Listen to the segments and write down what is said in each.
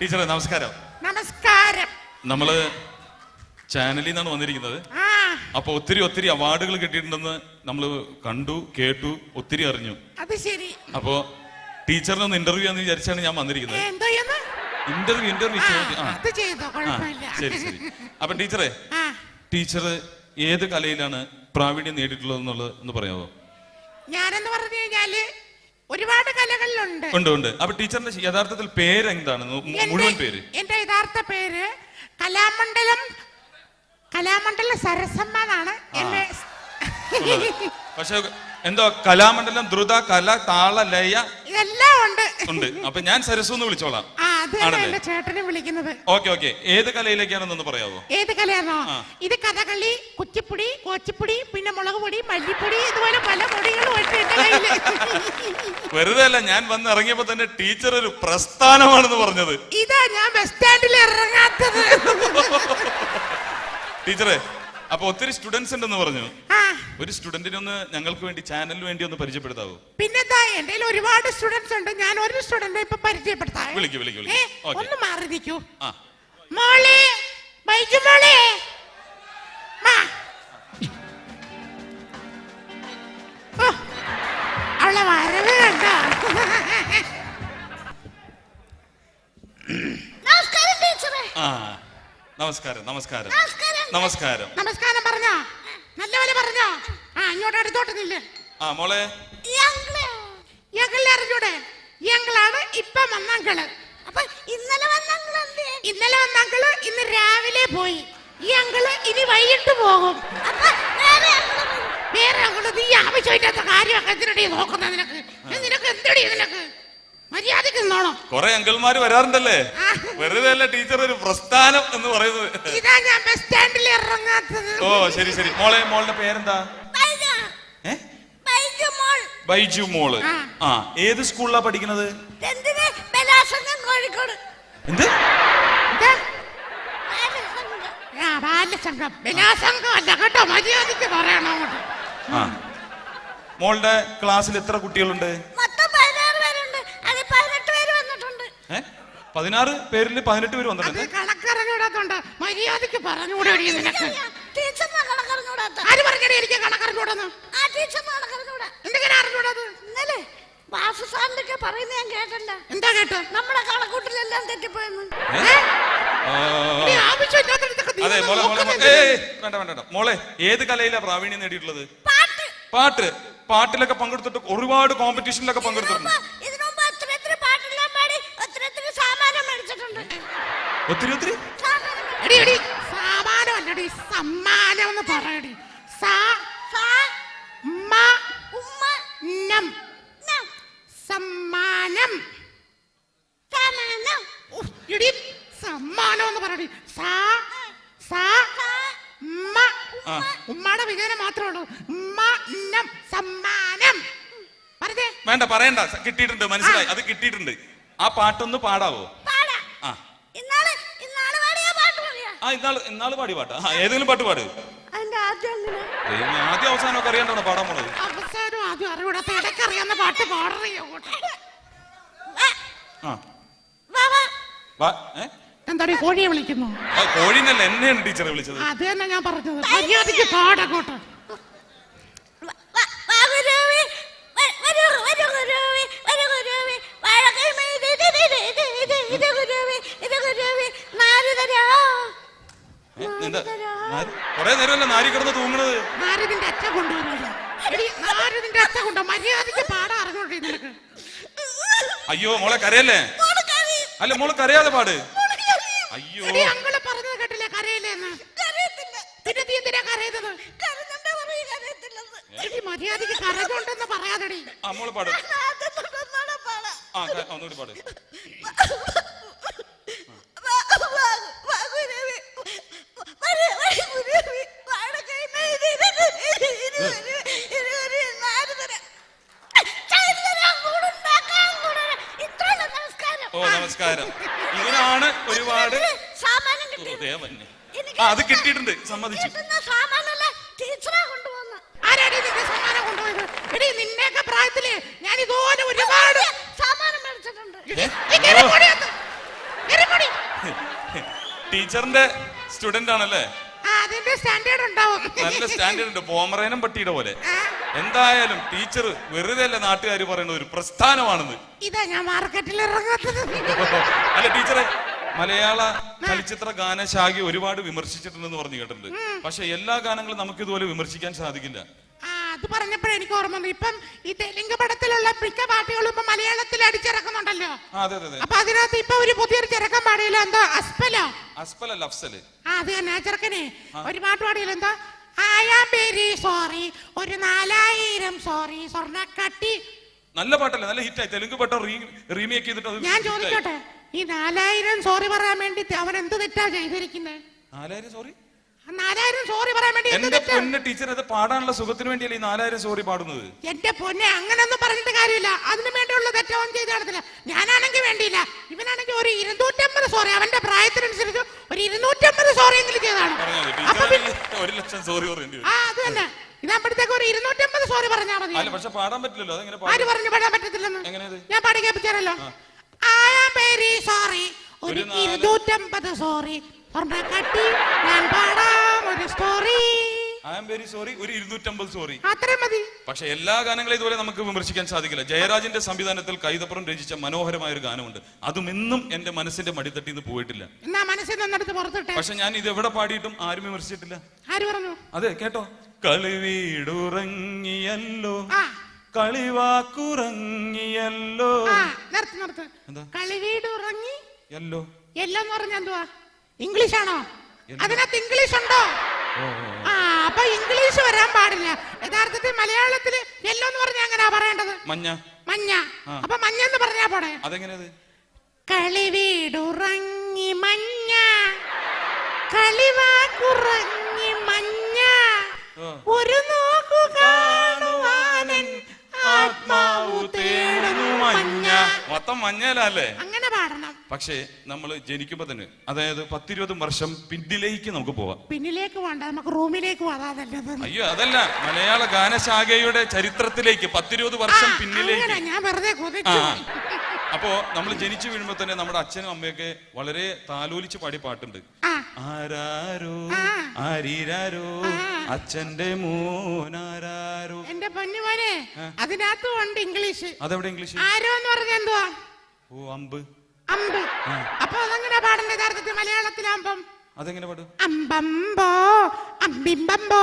ടീച്ചറെ നമസ്കാരം. നമസ്കാരം. നമ്മൾ ചാനലിൽ നിന്നാണ് വന്നിരിക്കുന്നത്. അപ്പൊ ഒത്തിരി ഒത്തിരി അവാർഡുകൾ കിട്ടിയിട്ടുണ്ടെന്ന് നമ്മൾ കണ്ടു കേട്ടു ഒത്തിരി അറിഞ്ഞു. അത് ശരി. അപ്പോ ടീച്ചറിനെ ഒന്ന് ഇന്റർവ്യൂ എന്ന് വിചാരിച്ചാണ് ഞാൻ വന്നിരിക്കുന്നത്? ഇന്റർവ്യൂ ഇന്റർവ്യൂ ശരി ശരി. അപ്പൊ ടീച്ചറെ ടീച്ചർ ഏത് കലയിലാണ് പ്രാവീണ്യം നേടിയിട്ടുള്ളത് എന്നുള്ളത് ഒന്ന് പറയാമോ ഞാനെന്ന് പറഞ്ഞു കഴിഞ്ഞാൽ ഒരുപാട് കലകളിലുണ്ട്. ഉണ്ട് ഉണ്ട്. അപ്പൊ ടീച്ചറിന്റെ യഥാർത്ഥത്തിൽ പേര് എന്താണ് മുഴുവൻ പേര്. എന്റെ യഥാർത്ഥ പേര് കലാമണ്ഡലം കലാമണ്ഡലം സരസമ്മ എന്നാണ് എന്റെ പക്ഷെ എന്തോ കലാമണ്ഡലം ദ്രുത കല താള ലയ ഇതെല്ലാം ഉണ്ട്. ഉണ്ട്. അപ്പൊ ഞാൻ സരസു എന്ന് വിളിച്ചോളാം? എന്റെ ചേട്ടനെ വിളിക്കുന്നത്. Okay okay. ഏത് കലയിലേക്കാണെന്നൊന്ന് പറയാവോ? ഏത് കലയാണോ? ഇത് കഥകളി കുച്ചിപ്പുടി കോച്ചിപ്പുടി പിന്നെ മുളക് പൊടി മല്ലിപ്പൊടി ഇതുപോലെ പല പൊടികളും ഉണ്ട് എന്റെ കയ്യിൽ വെറുതെ അല്ല ഞാൻ വന്ന് ഇറങ്ങിയപ്പോ തന്നെ ടീച്ചർ ഒരു പ്രസ്ഥാനമാണെന്ന് പറഞ്ഞത്. ഇതാ ഞാൻ ബസ് സ്റ്റാൻഡിൽ ഇറങ്ങാത്തത്. ടീച്ചറെ അപ്പൊ ഒത്തിരി സ്റ്റുഡൻസ് ഉണ്ടെന്ന് പറഞ്ഞു. ഒരു സ്റ്റുഡന്റിനെ ഒന്ന് ഞങ്ങൾക്ക് വേണ്ടി ചാനലിന് വേണ്ടി ഒന്ന് പരിചയപ്പെടുത്താവോ? പിന്നെന്താ എന്റെ ഒരുപാട് സ്റ്റുഡൻസ് ഉണ്ട്. ഞാൻ ഒരു സ്റ്റുഡന്റ് ഇപ്പൊ പരിചയപ്പെടുത്താം. വിളിക്കൂ, വിളിക്കൂ. ഒന്ന് മാറി നിൽക്കൂ. മോളെ ബൈജു മോളെ. നമസ്കാരം നമസ്കാരം. നമസ്കാരം. നമസ്കാരം. പറഞ്ഞോ? നല്ലപോലെ പറഞ്ഞോ? ആ ഇങ്ങോട്ട് അടുത്തോട്ട് നില്ല്. ആ മോളെ. അറിഞ്ഞൂടെ ഞങ്ങളാണ് ഇപ്പൊ വന്നങ്കൾ. അപ്പൊ ഇന്നലെ വന്നങ്കൾ ഇന്നലെ വന്നങ്കൾ ഇന്ന് രാവിലെ പോയി. ഈ അങ്കൾ ഇനി വൈകിട്ട് പോകും. വേറെ അങ്കിൾ നീ ആവശ്യമില്ലാത്ത കാര്യമൊക്കെ എന്തിനടി നോക്കുന്നത് നിനക്ക്? നിനക്ക് എന്തടി നിനക്ക് മര്യാദയ്ക്ക് നിന്നോണം. കൊറേ അങ്കിൾമാര് വരാറുണ്ടല്ലേ. വെറുതെ അല്ല ടീച്ചർ ഒരു പ്രസ്ഥാനം എന്ന് പറയുന്നത്. ഇതാ ഞാൻ ബസ് സ്റ്റാൻഡിൽ ഇറങ്ങാത്തത്. ഓ ശരി ശരി. മോളെ മോളുടെ പേരെന്താ? ബൈജു, ഏ? മോൾ. ആ. ഏത് സ്കൂളിലാ പഠിക്കുന്നത്? എന്തിന്? ബലാസംഗം കോഴിക്കോട്. എന്ത്? ബലാസംഗം. ആ ബാലസംഘം. ബലാസംഘം അല്ല കേട്ടോ മര്യാദയ്ക്ക് പറയണം അങ്ങോട്ട്. ആ. മോളുടെ ക്ലാസ്സിൽ എത്ര കുട്ടികളുണ്ട്? മൊത്തം പതിനാറ് പതിനാറ് പേരിൽ പതിനെട്ട് പേര് വന്നിട്ടുണ്ട്. മര്യാദയ്ക്ക് പറഞ്ഞുകൂടി ആര് പറഞ്ഞടി എനിക്ക് കണക്കറിഞ്ഞൂടെന്ന് ആ ടീച്ചറിനെ കണക്കറിഞ്ഞൂടാ എന്തെങ്കിലും അറിഞ്ഞൂടത് ഇന്നലെ വാസു സാറിന്റെ പറയുന്നത് ഞാൻ കേട്ടല്ല എന്താ കേട്ടോ? നമ്മുടെ കണക്കൂട്ടിലെല്ലാം തെറ്റിപ്പോയെന്ന്. അതെ മോളെ മോളെ വേണ്ട വേണ്ട വേണ്ട. മോളെ ഏത് കലയിലാ പ്രാവീണ്യം നേടിയിട്ടുള്ളത്? പാട്ട്. പാട്ട്. പാട്ടിലൊക്കെ പങ്കെടുത്തിട്ട് ഒരുപാട് കോമ്പറ്റീഷനിലൊക്കെ പങ്കെടുത്തിട്ടുണ്ട് ഇതിനുമുമ്പ് ഇതിനുമുമ്പ് ഒത്തിരി ഒത്തിരി പാട്ടെല്ലാം പാടി ഒത്തിരി ഒത്തിരി സാമാനം മേടിച്ചിട്ടുണ്ട് ഒത്തിരി ഒത്തിരി. ഉമ്മാടെ മേടി- എടി എടി സാമാനം സമ്മാനം എന്ന് പറയടി. സാ സാ, മ ഉമ്മ, നം. സമ്മാനം. എടി സമ്മാനം എന്ന് പറയടി. സാ സാ മ. ഉമ്മയുടെ വിജയനം മാത്രമേ ഉള്ളൂ. ഉമ്മ നം സമ്മാനം. പറഞ്ഞേ. വേണ്ട പറയണ്ട. കിട്ടിയിട്ടുണ്ട് മനസ്സിലായി. അത് കിട്ടിയിട്ടുണ്ട്. ആ പാട്ടൊന്ന് പാടാവോ പാടാ. ആ ഇന്നാൾ ഇന്നാൾ പാടിയ പാട്ട് പറയാ ആ ഇന്നാൾ ഇന്നാൾ പാടി പാട്ടാ. ആ ഏതെങ്കിലും പാട്ട് പാട്. അതിന്റെ ആദ്യം എങ്ങനെ ദൈവമേ, ആദ്യം അവസാനമൊക്കെ അറിയാണ്ടാണ് പാടാൻ പോണത്. അവസാനം ആദ്യം അറിവിടാത്ത ഇടയ്ക്ക് അറിയാവുന്ന പാട്ട് പാടറി വാ, ആ. വാ, ഏ? എന്താടി കോഴിയെ വിളിക്കുന്നു? ആ, കോഴിന്നല്ല എന്നെയാണ് ടീച്ചറെ വിളിച്ചത്. അത് തന്നെ ഞാൻ പറഞ്ഞത്. മര്യാദയ്ക്ക് പാടങ്ങോട്ട് നേരമല്ല നാരി കിടന്ന് തൂങ്ങണത്? നാരദിന്റെ അച്ഛ നാരദിന്റെ അച്ഛ കൊണ്ടോ? മര്യാദയ്ക്ക് പാടാ അറിഞ്ഞോട്ടെ നിനക്ക്. അയ്യോ മോളെ കരയല്ലേ? അല്ല മോൾ കരയാതെ പാട്. അയ്യോ. അങ്കൾ പറഞ്ഞത് കേട്ടില്ലേ? കരയില്ലെന്ന് കരയത്തില്ല. പിന്നെ നീ എന്തിനാ കരയുന്നത്? കരഞ്ഞെന്റെ പറയും കരയത്തില്ലെന്ന്. മര്യാദയ്ക്ക് കരഞ്ഞോണ്ടെന്ന് പറയാതെടി. ആ മോൾ പാടാം. ആ ഒന്നുകൂടി പാട് വാ, വാ, വാ ഗുരുവേ. വരൂ, വരൂ ഗുരുവേ. വാഴക്കൈമേൽ ഇത്, ഇത്, ഇത്, ഇത് ഗുരുവേ, ഇത് ഗുരുവേ. നാല് തരാം. ചാരു തരാം, കൂടുണ്ടാക്കാം, കൂടുതരാം. ഇത്രയുള്ള നമസ്കാരം. ഓ നമസ്കാരം. ഇതിനാണ് ഒരുപാട്. ദേവന്നെ ആ അത് കിട്ടിയിട്ടുണ്ട്. സമ്മതിച്ചു. നിന്നെയൊക്കെ പ്രായത്തിൽ ഞാൻ ഇതുപോലെ ഒരുപാട് സാമാനം മേടിച്ചിട്ടുണ്ട്. ടീച്ചറിന്റെ സ്റ്റുഡന്റ് ആണല്ലേ? സ്റ്റാൻഡേർഡ് ഉണ്ടാവും. നല്ല സ്റ്റാൻഡേർഡ് ഉണ്ട്. പോമറേനം പട്ടിയുടെ പോലെ. എന്തായാലും ടീച്ചർ വെറുതെ അല്ല നാട്ടുകാർ പറയുന്ന ഒരു പ്രസ്ഥാനമാണെന്ന്. ഇതാ ഞാൻ മാർക്കറ്റിൽ ഇറങ്ങാത്തത്. അല്ല ടീച്ചറെ മലയാള ചലച്ചിത്ര ഗാനശാഖ ഒരുപാട് വിമർശിച്ചിട്ടുണ്ടെന്ന് പറഞ്ഞു കേട്ടിട്ടുണ്ട്. പക്ഷെ എല്ലാ ഗാനങ്ങളും നമുക്ക് ഇതുപോലെ വിമർശിക്കാൻ സാധിക്കില്ല. അത് പറഞ്ഞപ്പോഴേ എനിക്ക് ഓർമ്മ വന്നു. ഇപ്പം ഈ തെലുങ്ക് പടത്തിലുള്ള മിക്ക പാട്ടുകളും ഇപ്പൊ മലയാളത്തിൽ അടിച്ചിറക്കുന്നുണ്ടല്ലോ. അപ്പൊ അതിനകത്ത് ഇപ്പൊ ഒരു പുതിയൊരു ചിറക്കം പാടിയല്ലോ. എന്തോ? അസ്പലോ. അസ്പലല്ല അഫ്സൽ അത് തന്നെ ചെറുക്കനെ. ഒരു പാട്ട് പാടിയല്ലോ ഐ ആം വെരി സോറി ഒരു നാലായിരം സോറി സ്വർണക്കട്ടി. നല്ല പാട്ടല്ലേ? നല്ല ഹിറ്റായി. തെലുങ്ക് പാട്ട് റീമേക്ക് ചെയ്തിട്ട് അത് ഞാൻ ചോദിച്ചോട്ടെ ഈ നാലായിരം സോറി പറയാൻ വേണ്ടി അവൻ എന്ത് തെറ്റാ ചെയ്തിരിക്കുന്നത് നാലായിരം സോറി നാലായിരം സോറി പറയാൻ വേണ്ടി എന്ത് എന്റെ തെറ്റാ? പൊന്ന് ടീച്ചർ അത് പാടാനുള്ള സുഖത്തിന് വേണ്ടിയല്ലേ ഈ നാലായിരം സോറി പാടുന്നത്? എന്റെ പൊന്നെ അങ്ങനൊന്നും പറഞ്ഞിട്ട് കാര്യമില്ല. അതിനു വേണ്ടിയുള്ള തെറ്റവൻ ചെയ്ത് നടത്തില്ല ഞാനാണെങ്കിൽ വേണ്ടിയില്ല. ഇവനാണെങ്കിൽ ഒരു ഇരുന്നൂറ്റമ്പത് സോറി അവന്റെ പ്രായത്തിനനുസരിച്ച് ഒരു ഇരുന്നൂറ്റമ്പത് സോറി ചെയ്താണ് ഒരു ലക്ഷം ആ അത് തന്നെ. ഇതാകുമ്പോഴത്തേക്ക് ഒരു ഇരുന്നൂറ്റമ്പത് സോറി പറഞ്ഞാൽ മതി. അല്ല പക്ഷെ പാടാൻ പറ്റില്ലല്ലോ. അതെങ്ങനെ ആര് പാടും പറഞ്ഞു പാടാൻ പറ്റത്തില്ലെന്ന്? എങ്ങനെയത്? ഞാൻ പാടി കേൾപ്പിച്ചാലോ ആയാം പേരി സോറി ഒരു ഒരു ഇരുന്നൂറ്റമ്പത് സോറി കട്ടി ഞാൻ പാടാം ഒരു story I am very sorry ഒരു ഇരുന്നൂറ്റമ്പത് സോറി അത്രയും മതി. പക്ഷെ എല്ലാ ഗാനങ്ങളും ഇതുപോലെ നമുക്ക് വിമർശിക്കാൻ സാധിക്കില്ല. ജയരാജിന്റെ സംവിധാനത്തിൽ കൈതപ്പുറം രചിച്ച മനോഹരമായ ഒരു ഗാനമുണ്ട്. അതും ഇന്നും എന്റെ മനസ്സിന്റെ മടിത്തട്ടിൽ നിന്ന് പോയിട്ടില്ല. എന്നാ മനസ്സിൽ നിന്നെടുത്ത് പുറത്തിട്ടെ? പക്ഷെ ഞാൻ ഇത് എവിടെ പാടിയിട്ടും ആരും വിമർശിച്ചിട്ടില്ല. ആര് പറഞ്ഞു? അതെ കേട്ടോ. കളിവീടുറങ്ങിയല്ലോ. കളിവാക്കുറങ്ങിയല്ലോ. നിർത്ത് നിർത്ത്. എന്താ? കളിവീട് ഉറങ്ങി യല്ലോ എല്ലെന്ന് പറഞ്ഞ എന്തുവാ? ഇംഗ്ലീഷ് ആണോ അതിനകത്ത് ഇംഗ്ലീഷ് ഉണ്ടോ ആ. അപ്പൊ ഇംഗ്ലീഷ് വരാൻ പാടില്ല. യഥാർത്ഥത്തിൽ മലയാളത്തിൽ യെല്ലോ എന്ന് പറഞ്ഞാ എങ്ങനെയാ പറയേണ്ടത്? മഞ്ഞ. മഞ്ഞ. അപ്പൊ മഞ്ഞ എന്ന് പറഞ്ഞാ പോടെ അതെങ്ങനെയത് കളിവീടുറങ്ങി മഞ്ഞ. കളിവാക്കുറങ്ങി മഞ്ഞ. ഒരു നോക്കു കാണുവാനൻ ആത്മാവു തേടുന്നു മഞ്ഞ. മൊത്തം മഞ്ഞലല്ലേ അങ്ങനെ പാടണം. പക്ഷേ നമ്മൾ ജനിക്കുമ്പോ തന്നെ അതായത് പത്തിരുപത് വർഷം പിന്നിലേക്ക് നമുക്ക് പോവാം. പിന്നിലേക്ക് വേണ്ട നമുക്ക് റൂമിലേക്ക് അയ്യോ അതല്ല മലയാള ഗാനശാഖയുടെ ചരിത്രത്തിലേക്ക് പത്തിരുപത് വർഷം പിന്നിലേക്ക്. ഞാൻ വെറുതെ ആ അപ്പോ നമ്മൾ ജനിച്ചു വീഴുമ്പോ തന്നെ നമ്മുടെ അച്ഛനും അമ്മയൊക്കെ വളരെ താലോലിച്ച് പാടി പാട്ടുണ്ട്. ആരാരോ. ആരീരാരോ. അച്ഛന്റെ മോനാരാരോ. എന്റെ പൊന്നുമോനെ അതിനകത്തും ഉണ്ട് ഇംഗ്ലീഷ്. അതെവിടെ ഇംഗ്ലീഷ്? ആരോ എന്ന് പറഞ്ഞ എന്തുവാ? ഓ അമ്പ്. അമ്പ്. അപ്പൊ അതെങ്ങനെ പാടേണ്ട യഥാർത്ഥത്തിൽ മലയാളത്തിലാകുമ്പം അതെങ്ങനെ പാടും? അമ്പമ്പോ അമ്പിമ്പമ്പോ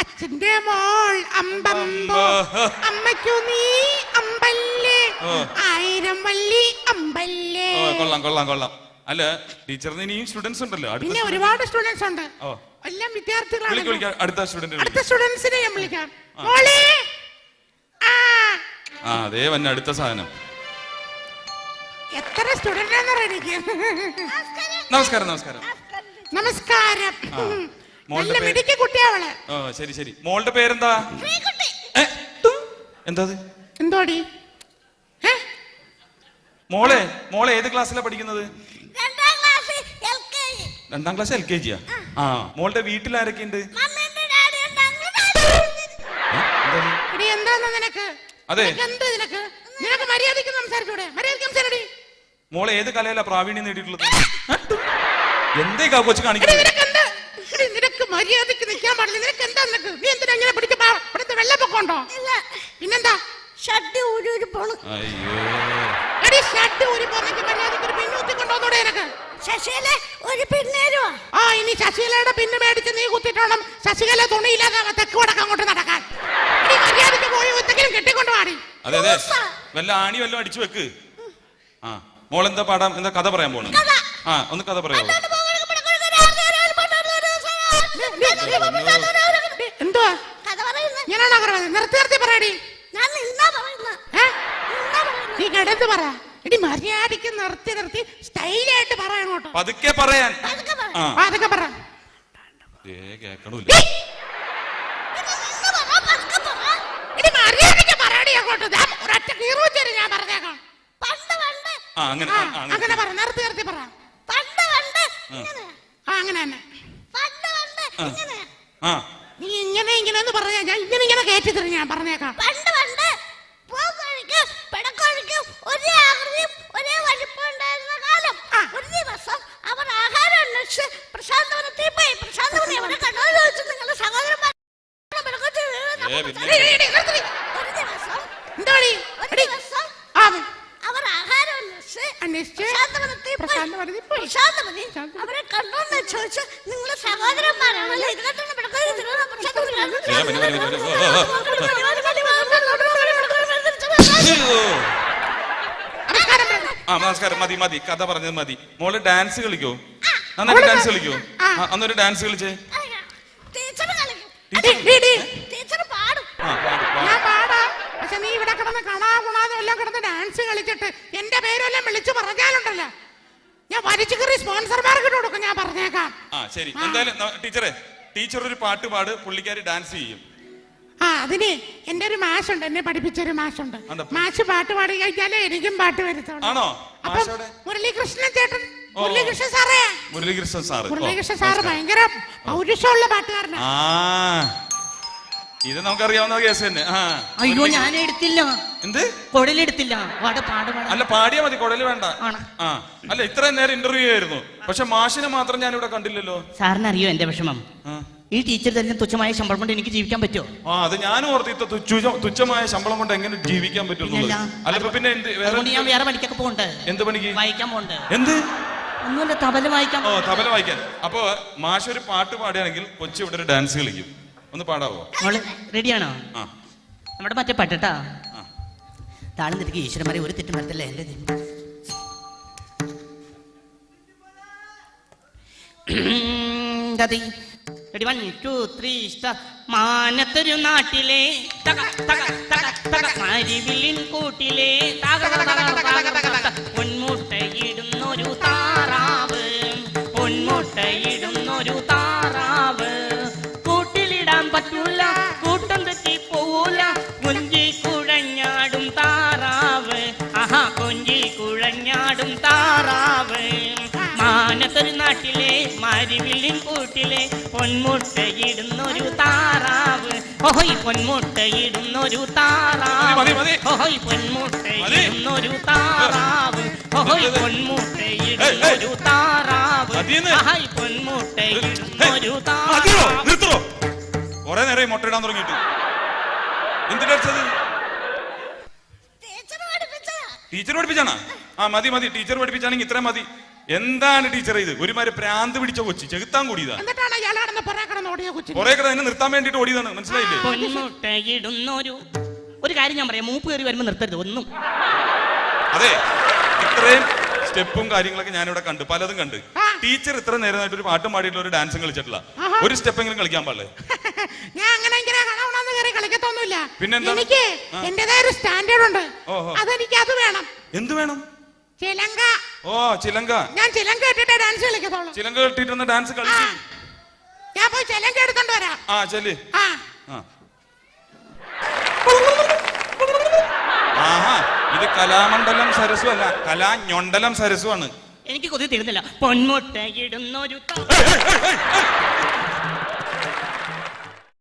അച്ഛന്റെ മോൾ അമ്പമ്പോ. അമ്മയ്ക്കു നീ അമ്പല്ലേ? ആയിരം വള്ളി അമ്പല്ലേ? കൊള്ളാം കൊള്ളാം കൊള്ളാം. അല്ല ടീച്ചറിന് ഇനിയും സ്റ്റുഡൻസ് ഉണ്ടല്ലോ. പിന്നെ ഒരുപാട് സ്റ്റുഡൻസ് ഉണ്ട്. എല്ലാം വിദ്യാർത്ഥികളാണ് അടുത്ത സ്റ്റുഡന്റ് അടുത്ത സ്റ്റുഡൻസിനെ ഞാൻ വിളിക്കാം. മോളെ ആ അതേ വന്നെ അടുത്ത സാധനം. എത്ര സ്റ്റുഡന്റ് എനിക്ക്. നമസ്കാരം നമസ്കാരം. നമസ്കാരം. മോളുടെ നല്ല പേര്? മിടുക്കി കുട്ടിയാവൾ ഓ ശരി ശരി. മോളുടെ പേരെന്താ? ഏ, എന്താ അത്? എന്തോടി? ഏ? മോളെ മോളെ ഏത് ക്ലാസ്സിലാ പഠിക്കുന്നത്? രണ്ടാം ക്ലാസ് എൽ കെ ജി. രണ്ടാം ക്ലാസ് എൽ കെ ജിയാ? ആ. മോളുടെ വീട്ടിൽ ആരൊക്കെ ഉണ്ട് മമ്മിന്റെ ഡാഡി. ഉണ്ട് എടി എന്താന്ന് നിനക്ക്? അതെ. നിനക്ക് എന്ത് നിനക്ക്? നിനക്ക് മര്യാദയ്ക്ക് സംസാരിച്ചൂടെ? മര്യാദയ്ക്ക് സംസാരടി മോളെ ഏത് കലയിലാ പ്രാവീണ്യം നേടിയിട്ടുള്ളത്? എന്തേ കാ കൊച്ചു കാണിക്കുന്നത് നിനക്ക് നിൽക്കാൻ പാടില്ല. നിനക്ക് എന്താ നിനക്ക്? നീ എന്തിനാ ഇങ്ങനെ പിടിച്ച് പാ- ഇവിടുത്തെ വെള്ളപ്പൊക്കം ഉണ്ടോ? ഇല്ല. പിന്നെന്താ? ഷഡ്ഡി ഊരി ഊരി പോണു. അയ്യോ. എടി പോന്നെങ്കിൽ ഒരു പിന്നൂത്തി ആ ഇനി ശശികലയുടെ പിന്ന് മേടിച്ച് നീ കുത്തിട്ടോണം ശശികല തുണിയില്ലാതെ തെക്ക് വടക്ക് അങ്ങോട്ട് നടക്കാൻ. എടി മര്യാദയ്ക്ക് പോയി ഒത്തെങ്കിലും കെട്ടിക്കൊണ്ട് പാടി അതെ അതെ. വല്ല ആണി വല്ലതും അടിച്ചു വെക്ക്. ആ. മോളെന്താ പാടാം? എന്താ കഥ പറയാൻ പോണ്? ആ ഒന്ന് കഥ പറയാമോ എന്തുവാ? ഞാനാണോ പറയുന്നത്? നിർത്തി നിർത്തി പറയടി. നീ കിടന്ന് പറ. സ്റ്റൈലായിട്ട് പറ അങ്ങോട്ട്. പതുക്കെ പറയാൻ. പതുക്കെ പറ. പറയടി അങ്ങോട്ട്. ദാ ഒരൊറ്റ കീറുവച്ചേരി ഞാൻ പറഞ്ഞേക്കാം. ആ അങ്ങനെ ആ, ആ, അങ്ങനെ. പറ നിർത്തി നിർത്തി പറ. പണ്ട് പണ്ട് ഇങ്ങനെ. ആ അങ്ങനെ തന്നെ. പണ്ട് പണ്ട് ഇങ്ങനെ. ആ. നീ ഇങ്ങനെ ഇങ്ങനെ എന്ന് പറഞ്ഞാ ഞാൻ ഇങ്ങനെ ഇങ്ങനെ കയറ്റി തരും ഞാൻ പറഞ്ഞേക്കാം. പണ്ട് നമസ്കാരം ബ്രദർ. ആ നമസ്കാരം മതി മതി കഥ പറഞ്ഞത് മതി മോൾ ഡാൻസ് കളിക്കോ നന്നായിട്ട് ഡാൻസ് കളിക്കോ അന്നൊരു ഡാൻസ് കളിച്ചേ ടീച്ചർ പാടും. ഞാൻ പാടാ പക്ഷെ നീ ഇവിടെ കിടന്ന് കണാ കുണാതെ എല്ലാം കിടന്ന് ഡാൻസ് കളിച്ചിട്ട് പേരെല്ലാം വിളിച്ചു പറഞ്ഞാലുണ്ടല്ലോ. ഞാൻ വലിച്ചു കയറി സ്പോൺസർമാർക്ക് ഇട്ട് കൊടുക്കും ഞാൻ പറഞ്ഞേക്കാം. ആ ശരി. എന്തായാലും ടീച്ചറെ ടീച്ചർ ഒരു പാട്ട് പാട് പുള്ളിക്കാരി ഡാൻസ് ചെയ്യും. ആ അതിന് എന്റെ ഒരു മാഷുണ്ട് എന്നെ പഠിപ്പിച്ച ഒരു മാഷുണ്ട് ഉണ്ട്. മാഷ് പാട്ട് പാടി കഴിഞ്ഞാലേ എനിക്കും പാട്ട് വരുത്തുള്ളൂ. ആണോ? അപ്പം മുരളീകൃഷ്ണൻ ചേട്ടൻ. മുരളീകൃഷ്ണൻ സാറേ. മുരളീകൃഷ്ണൻ സാറ്. മുരളീകൃഷ്ണൻ സാറ് ഭയങ്കര പൗരുഷമുള്ള പാട്ടുകാരനാണ് ആ. ഇത് നമുക്കറിയാവുന്ന കേസ് തന്നെ. ആ അയ്യോ ഞാൻ എടുത്തില്ല. എന്ത്? കൊടലെടുത്തില്ല. പാട് പാട് പാട്. അല്ല പാടിയാ മതി കുടൽ വേണ്ട. ആണോ? ആ അല്ല ഇത്രയും നേരം ഇന്റർവ്യൂ ആയിരുന്നു. പക്ഷെ മാഷിനെ മാത്രം ഞാൻ ഇവിടെ കണ്ടില്ലല്ലോ. സാറിന് അറിയോ എന്റെ വിഷമം? ആ. ഈ ടീച്ചർ തന്നെ തുച്ഛമായ ശമ്പളം കൊണ്ട് എനിക്ക് ജീവിക്കാൻ പറ്റുമോ ആ അത് ഞാനും ഓർത്തി ഇത്ര തുച്ഛ- തുച്ഛമായ ശമ്പളം കൊണ്ട് എങ്ങനെ ജീവിക്കാൻ പറ്റുന്നു. അല്ല ഇപ്പൊ പിന്നെ എന്ത് അതുകൊണ്ട് ഞാൻ വേറെ വേറെ പണിക്കൊക്കെ പോകണ്ട്. എന്ത് പണിക്ക്? വായിക്കാൻ എന്ത്? ഒന്നുമില്ല തബല വായിക്കാൻ ഓ തബല വായിക്കാൻ. അപ്പൊ മാഷ് ഒരു പാട്ട് പാടുകയാണെങ്കിൽ കൊച്ചു ഇവിടെ ഒരു ഡാൻസ് കളിക്കും. ഒന്ന് പാടാവോ? മോൾ റെഡിയാണോ? ആ. നമ്മുടെ മറ്റേ പട്ടട്ടാ. താഴ്ന്നു തിരികെ ഈശ്വരന്മാരെ ഒരു തെറ്റും വരത്തില്ല എന്റെ ready one two three star മാനത്തൊരു നാട്ടിലെ മരിവിലിൻ കൂട്ടിലെ പറ്റൂല കൂട്ടം തെറ്റി പോവൂല കുഞ്ചി കുഴഞ്ഞാടും താറാവ്. ആഹാ കൊഞ്ചി കുഴഞ്ഞാടും താറാവ്. മാനത്തൊരു നാട്ടിലെ മരുവിലിൻ കൂട്ടിലെ പൊന്മുട്ടയിടുന്നൊരു താറാവ്. ഓഹോയ് പൊന്മുട്ടയിടുന്നൊരു താറാവ്. ഓഹോയ് പൊന്മുട്ടയിടുന്നൊരു താറാവ്. ഓഹോയ്. പൊന്മുട്ടയിടുന്നൊരു താറാവ്. ആഹായ് പൊന്മുട്ടയിടുന്നൊരു താറാവ്. കൊറേ നേരം മുട്ടയിടാൻ തുടങ്ങിയിട്ട്. എന്തിനടിച്ചത് ടീച്ചർ പഠിപ്പിച്ചാണ് ടീച്ചർ പഠിപ്പിച്ചാണോ? ആ മതി മതി. ടീച്ചർ പഠിപ്പിച്ചാണെങ്കിൽ ഇത്രയും മതി. എന്താണ് ടീച്ചർ ഇത്? ഒരുമാതിരി പ്രാന്ത് പിടിച്ച കൊച്ചി ചെകുത്താൻ കൂടിയതാ. കൊറേ കിടന്ന് എന്നെ നിർത്താൻ വേണ്ടിട്ട് ഓടിയതാണ് മനസ്സിലായില്ലേ? പൊന്മുട്ടയിടുന്നൊരു ഒരു കാര്യം ഞാൻ പറയാം. മൂപ്പ് കയറി വരുമ്പോൾ നിർത്തരുത് ഒന്നും. അതെ ഇത്രയും സ്റ്റെപ്പും കാര്യങ്ങളൊക്കെ ഞാനിവിടെ കണ്ടു പലതും കണ്ട്. ടീച്ചർ ഇത്ര നേരമായിട്ട് ഒരു പാട്ടും പാടിയിട്ടുള്ള ഒരു ഡാൻസും കളിച്ചിട്ടില്ല. ഒരു സ്റ്റെപ്പെങ്കിലും കളിക്കാൻ പാടില്ലേ? കാണാവുന്ന പിന്നെന്താ? എനിക്ക് ആ. എന്റേതായ ഒരു സ്റ്റാൻഡേർഡ് ഉണ്ട് ഓഹോ. അതെനിക്ക് അത് വേണം. എന്ത് വേണം? ചിലങ്ക. ഓ ചിലങ്ക. ഞാൻ ചിലങ്ക ഇട്ടിട്ടേ ഡാൻസ് കളിക്കത്തുള്ളൂ. ചിലങ്ക കെട്ടിട്ടൊന്ന് ഡാൻസ് ആ. കളിച്ച് ഞാൻ പോയി ചിലങ്ക എടുത്തോണ്ട് വരാം. ആ ചെൽ ആ. ആ. ആഹാ ഇത് കലാമണ്ഡലം സരസു അല്ല കലാഞൊണ്ടലം സരസു ആണ്. എനിക്ക് കൊതി തീരുന്നില്ല. പൊന്മുട്ടയിടുന്നൊരു ത-